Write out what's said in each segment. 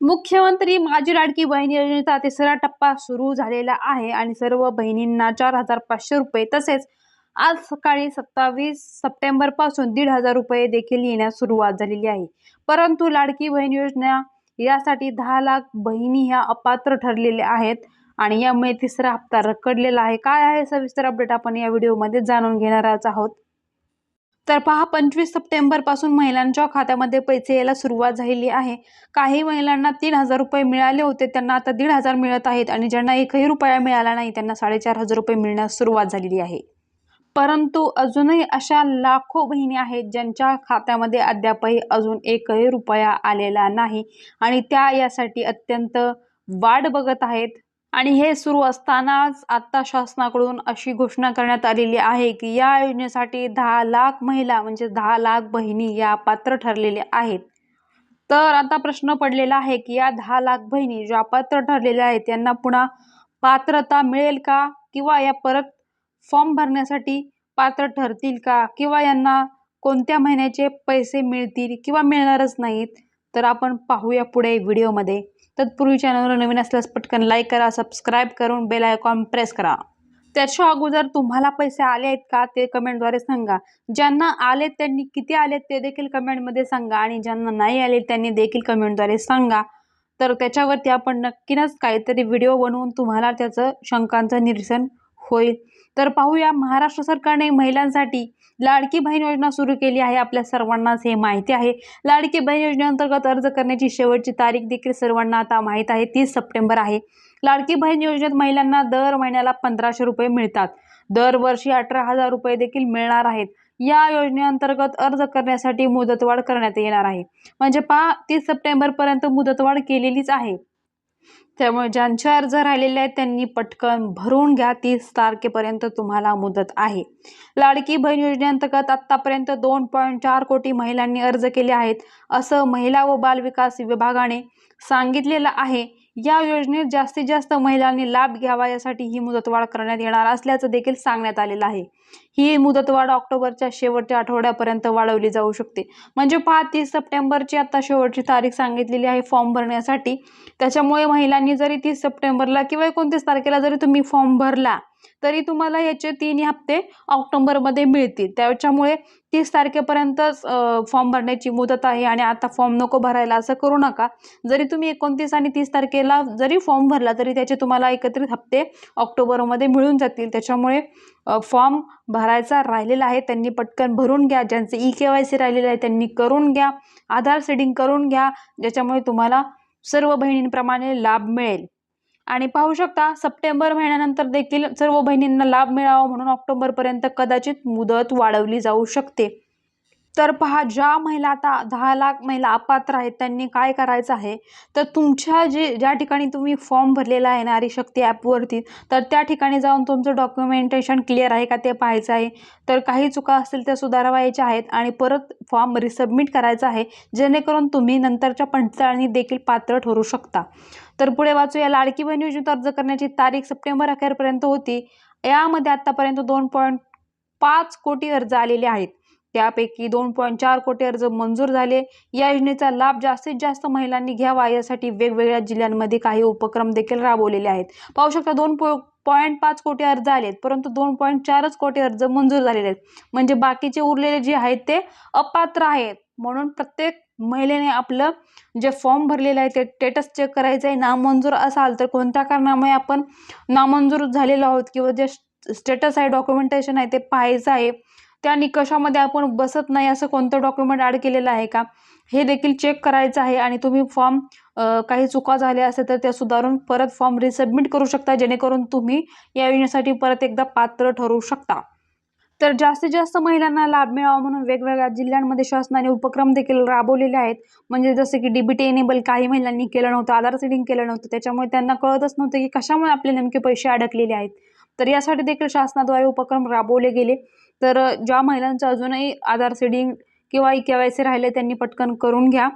मुख्यमंत्री माझी लाडकी बहीण योजनेचा तिसरा टप्पा सुरू झालेला आहे आणि सर्व बहिणींना चार हजार पाचशे रुपये तसेच आज सकाळी सत्तावीस सप्टेंबरपासून दीड हजार रुपये देखील येण्यास सुरुवात झालेली आहे. परंतु लाडकी बहीण योजना यासाठी दहा लाख बहिणी ह्या अपात्र ठरलेल्या आहेत आणि यामुळे तिसरा हप्ता रखडलेला आहे. काय आहे सविस्तर अपडेट आपण या व्हिडिओमध्ये जाणून घेणारच आहोत? तर पहा पंचवीस सप्टेंबरपासून महिलांच्या खात्यामध्ये पैसे यायला सुरुवात झालेली आहे. काही महिलांना तीन हजार रुपये मिळाले होते त्यांना आता दीड हजार मिळत आहेत आणि ज्यांना एकही रुपया मिळाला नाही त्यांना साडेचार हजार रुपये मिळण्यास सुरुवात झालेली आहे. परंतु अजूनही अशा लाखो बहिणी आहेत ज्यांच्या खात्यामध्ये अद्यापही अजून एकही रुपया आलेला नाही आणि त्या यासाठी अत्यंत वाट बघत आहेत. आणि हे सुरू असतानाच आत्ता शासनाकडून अशी घोषणा करण्यात आलेली आहे की या योजनेसाठी दहा लाख महिला म्हणजे दहा लाख बहिणी या पात्र ठरलेल्या आहेत. तर आता प्रश्न पडलेला आहे की या दहा लाख बहिणी ज्या पात्र ठरलेल्या आहेत त्यांना पुन्हा पात्रता मिळेल का? किंवा या परत फॉर्म भरण्यासाठी पात्र ठरतील का? किंवा यांना कोणत्या महिन्याचे पैसे मिळतील किंवा मिळणारच नाहीत? तर आपण पाहूया पुढे व्हिडिओमध्ये. तत्पूर्वी चॅनलवर नवीन असल्यास पटकन लाईक करा सबस्क्राईब करून बेल आयकॉन प्रेस करा. त्याच्या अगोदर तुम्हाला पैसे आले आहेत का ते कमेंटद्वारे सांगा. ज्यांना आले त्यांनी किती आले ते देखील कमेंटमध्ये सांगा आणि ज्यांना नाही आले त्यांनी देखील कमेंटद्वारे सांगा. तर त्याच्यावरती आपण नक्कीच काहीतरी व्हिडिओ बनवून तुम्हाला त्याचं शंकांचं निरसन होईल. तर पाहूया महाराष्ट्र सरकारने महिलांसाठी लाडकी बहीण योजना सुरू केली आहे. आपल्या सर्वांनाच हे माहिती आहे. लाडकी बहीण योजनेअंतर्गत अर्ज करण्याची शेवटची तारीख देखील सर्वांना आता माहीत आहे. तीस सप्टेंबर आहे. लाडकी बहीण योजनेत महिलांना दर महिन्याला पंधराशे रुपये मिळतात. दरवर्षी अठरा हजार रुपये देखील मिळणार आहेत. या योजनेअंतर्गत अर्ज करण्यासाठी मुदतवाढ करण्यात येणार आहे. म्हणजे पहा तीस सप्टेंबरपर्यंत मुदतवाढ केलेलीच आहे. त्यामुळे ज्यांचे अर्ज राहिलेले आहेत त्यांनी पटकन भरून घ्या. तीस तारखेपर्यंत तुम्हाला मुदत आहे. लाडकी बहीण योजनेअंतर्गत आत्तापर्यंत दोन पॉईंट चार कोटी महिलांनी अर्ज केले आहेत असं महिला व बालविकास विभागाने सांगितलेलं आहे. या योजनेत जास्तीत जास्त महिलांनी लाभ घ्यावा यासाठी ही मुदतवाढ करण्यात येणार असल्याचं देखील सांगण्यात आलेलं आहे. ही मुदतवाढ ऑक्टोबरच्या शेवटच्या आठवड्यापर्यंत वाढवली जाऊ शकते. म्हणजे पहा तीस सप्टेंबरची आता शेवटची तारीख सांगितलेली आहे फॉर्म भरण्यासाठी. त्याच्यामुळे महिलांनी जरी तीस सप्टेंबरला किंवा एकोणतीस तारखेला जरी तुम्ही फॉर्म भरला तरी तुम्हाला याचे तीन हप्ते ऑक्टोंबरमध्ये मिळतील. त्याच्यामुळे तीस तारखेपर्यंतच फॉर्म भरण्याची मुदत आहे आणि आता फॉर्म नको भरायला असं करू नका. जरी तुम्ही एकोणतीस आणि तीस तारखेला जरी फॉर्म भरला तरी त्याचे तुम्हाला एकत्रित हप्ते ऑक्टोबरमध्ये मिळून जातील. त्याच्यामुळे फॉर्म भरायचा राहिलेला आहे त्यांनी पटकन भरून घ्या. ज्यांचे ई के वाय सी राहिलेलं आहे त्यांनी करून घ्या. आधार सेडिंग करून घ्या. ज्याच्यामुळे तुम्हाला सर्व बहिणींप्रमाणे लाभ मिळेल. आणि पाहू शकता सप्टेंबर महिन्यानंतर देखील सर्व बहिणींना लाभ मिळावा म्हणून ऑक्टोबरपर्यंत कदाचित मुदत वाढवली जाऊ शकते. तर पहा ज्या महिला आता दहा लाख महिला अपात्र आहेत त्यांनी काय करायचं आहे? तर तुमच्या जे ज्या ठिकाणी तुम्ही फॉर्म भरलेला आहे नारी शक्ती ॲपवरती तर त्या ठिकाणी जाऊन तुमचं डॉक्युमेंटेशन क्लिअर आहे का ते पाहायचं आहे? तर काही चुका असतील त्या सुधारवायच्या आहेत आणि परत फॉर्म रिसबमिट करायचा आहे जेणेकरून तुम्ही नंतरच्या पडताळणी देखील पात्र ठरू शकता. तर पुढे वाचूया. लाडकी बहीण योजनेत अर्ज करण्याची तारीख सप्टेंबर अखेरपर्यंत होती. यामध्ये आत्तापर्यंत दोन पॉईंट पाच कोटी अर्ज आलेले आहेत. त्यापैकी दोन पॉईंट चार कोटी अर्ज मंजूर झाले. या योजनेचा लाभ जास्तीत जास्त महिलांनी घ्यावा यासाठी वेगवेगळ्या जिल्ह्यांमध्ये काही उपक्रम देखील राबवलेले आहेत. पाहू शकता दोन पॉईंट पाच कोटी अर्ज आलेत परंतु दोन पॉईंट चारच कोटी अर्ज मंजूर झालेले आहेत. म्हणजे बाकीचे उरलेले जे आहेत ते अपात्र आहेत. म्हणून प्रत्येक महिलेने आपलं जे फॉर्म भरलेलं आहे ते स्टेटस चेक करायचं आहे. नामंजूर असाल तर कोणत्या कारणामुळे आपण नामंजूर झालेलो आहोत किंवा जे स्टेटस आहे डॉक्युमेंटेशन आहे ते पाहायचं आहे त्या निकषामध्ये आपण बसत नाही असं कोणतं डॉक्युमेंट ॲड केलेलं आहे का? हे देखील चेक करायचं आहे आणि तुम्ही फॉर्म काही चुका झाल्या असेल तर त्या सुधारून परत फॉर्म रिसबमिट करू शकता जेणेकरून तुम्ही या योजनेसाठी परत एकदा पात्र ठरू शकता. तर जास्तीत जास्त महिलांना लाभ मिळावा म्हणून वेगवेगळ्या जिल्ह्यांमध्ये शासनाने उपक्रम देखील राबवलेले आहेत. म्हणजे जसं की डीबीटी एनेबल काही महिलांनी केलं नव्हतं आधार सेडिंग केलं नव्हतं. त्याच्यामुळे त्यांना कळतच नव्हतं की कशामुळे आपले नेमके पैसे अडकलेले आहेत. तर यासाठी देखील शासनाद्वारे उपक्रम राबवले गेले. तर ज्या महिलांचं अजूनही आधार सेडिंग किंवा ई के वाय सी राहिले त्यांनी पटकन करून घ्या.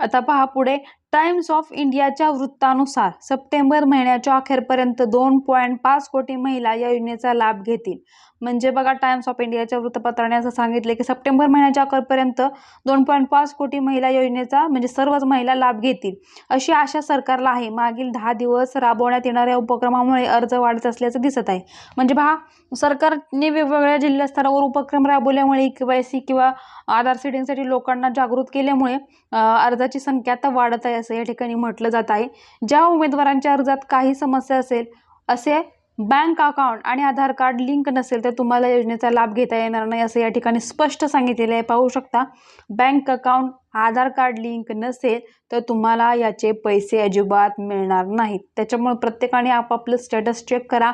आता पहा पुढे. टाइम्स ऑफ इंडियाच्या वृत्तानुसार सप्टेंबर महिन्याच्या अखेरपर्यंत दोन पॉईंट पाच कोटी महिला या योजनेचा लाभ घेतील. म्हणजे बघा टाइम्स ऑफ इंडियाच्या वृत्तपत्राने असं सांगितले की सप्टेंबर महिन्याच्या अखेरपर्यंत दोन पॉईंट पाच कोटी महिला योजनेचा म्हणजे सर्वच महिला लाभ घेतील. अशी आशा सरकारला आहे. मागील दहा दिवस राबवण्यात येणाऱ्या उपक्रमामुळे अर्ज वाढत असल्याचं दिसत आहे. म्हणजे पहा सरकारने वेगवेगळ्या जिल्हा स्तरावर उपक्रम राबवल्यामुळे के वाय सी किंवा आधार सीडिंगसाठी लोकांना जागृत केल्यामुळे अर्जाची संख्या आता वाढत आहे असं या ठिकाणी म्हटलं जात आहे. ज्या उमेदवारांच्या अर्जात काही समस्या असेल असे बँक अकाउंट आणि आधार कार्ड लिंक नसेल तर तुम्हाला योजनेचा लाभ घेता येणार नाही असं या ठिकाणी स्पष्ट सांगितलेलं आहे. पाहू शकता bank account Aadhaar card link नसेल तर तुम्हाला याचे पैसे अजिबात मिळणार नाहीत. त्याच्यामुळे प्रत्येकाने आपापलं स्टेटस चेक करा.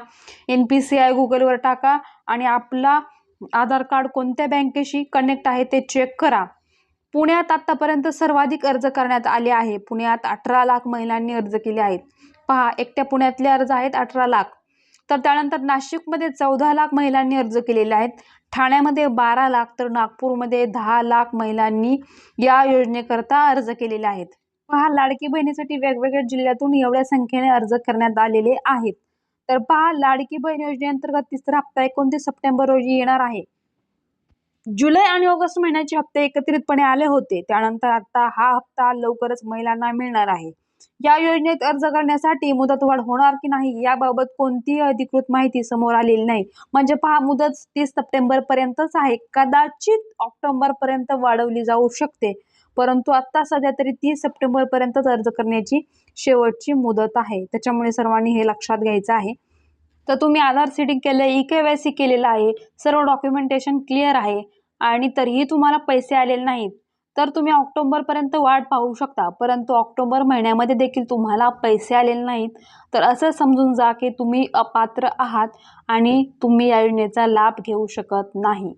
एन पी सी आय गुगलवर टाका आणि आपला आधार कार्ड कोणत्या बँकेशी कनेक्ट आहे ते चेक करा. पुण्यात आत्तापर्यंत सर्वाधिक अर्ज करण्यात आले आहे. पुण्यात अठरा लाख महिलांनी अर्ज केले आहेत. पहा एकट्या पुण्यातले अर्ज आहेत अठरा लाख. तर त्यानंतर नाशिकमध्ये चौदा लाख महिलांनी अर्ज केलेले आहेत. ठाण्यामध्ये बारा लाख तर नागपूरमध्ये दहा लाख महिलांनी या योजनेकरता अर्ज केलेले आहेत. पहा लाडकी बहिणीसाठी वेगवेगळ्या जिल्ह्यातून एवढ्या संख्येने अर्ज करण्यात आलेले आहेत. तर पहा लाडकी बहीण योजनेअंतर्गत तिसरा हप्ता एकोणतीस सप्टेंबर रोजी येणार आहे. जुलै आणि ऑगस्ट महिन्याचे हप्ते एकत्रितपणे आले होते. त्यानंतर आता हा हप्ता लवकरच महिलांना मिळणार आहे. या योजनेत अर्ज करण्यासाठी मुदतवाढ होणार की नाही याबाबत कोणतीही अधिकृत माहिती समोर आलेली नाही. म्हणजे पहा मुदत तीस सप्टेंबर पर्यंतच आहे. कदाचित ऑक्टोबर पर्यंत वाढवली जाऊ शकते. परंतु आता सध्या तरी तीस सप्टेंबर पर्यंतच अर्ज करण्याची शेवटची मुदत आहे. त्याच्यामुळे सर्वांनी हे लक्षात घ्यायचं आहे. तर तुम्ही आधार सिटिंग केलं ई के वाय सी केलेलं आहे. सर्व डॉक्युमेंटेशन क्लिअर आहे. आणि तरीही तुम्हाला पैसे आलेले नाहीत तर तुम्ही ऑक्टोंबरपर्यंत वाट पाहू शकता. परंतु ऑक्टोबर महिन्यामध्ये देखील तुम्हाला पैसे आलेले नाहीत. तर असं समजून जा की तुम्ही अपात्र आहात आणि तुम्ही या योजनेचा लाभ घेऊ शकत नाही.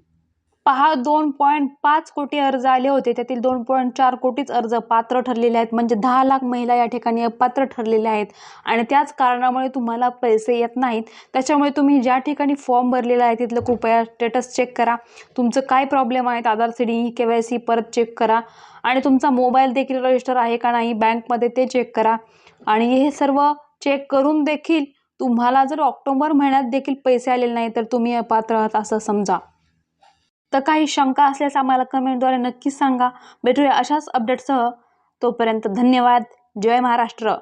पहा दोन पॉईंट पाच कोटी अर्ज आले होते. त्यातील दोन पॉईंट चार कोटीच अर्ज पात्र ठरलेले आहेत. म्हणजे दहा लाख महिला या ठिकाणी अपात्र ठरलेल्या आहेत. आणि त्याच कारणामुळे तुम्हाला पैसे येत नाहीत. त्याच्यामुळे तुम्ही ज्या ठिकाणी फॉर्म भरलेला आहे तिथलं कृपया स्टेटस चेक करा. तुमचं काय प्रॉब्लेम आहेत Aadhaar C D K Y C परत चेक करा. आणि तुमचा मोबाईल देखील रजिस्टर आहे का नाही बँकमध्ये ते चेक करा. आणि हे सर्व चेक करून देखील तुम्हाला जर ऑक्टोबर महिन्यात देखील पैसे आलेले नाही तर तुम्ही अपात्र आहात असं समजा. तर काही शंका असल्यास आम्हाला कमेंटद्वारे नक्कीच सांगा. भेटूया अशाच अपडेटसह तोपर्यंत धन्यवाद. जय महाराष्ट्र.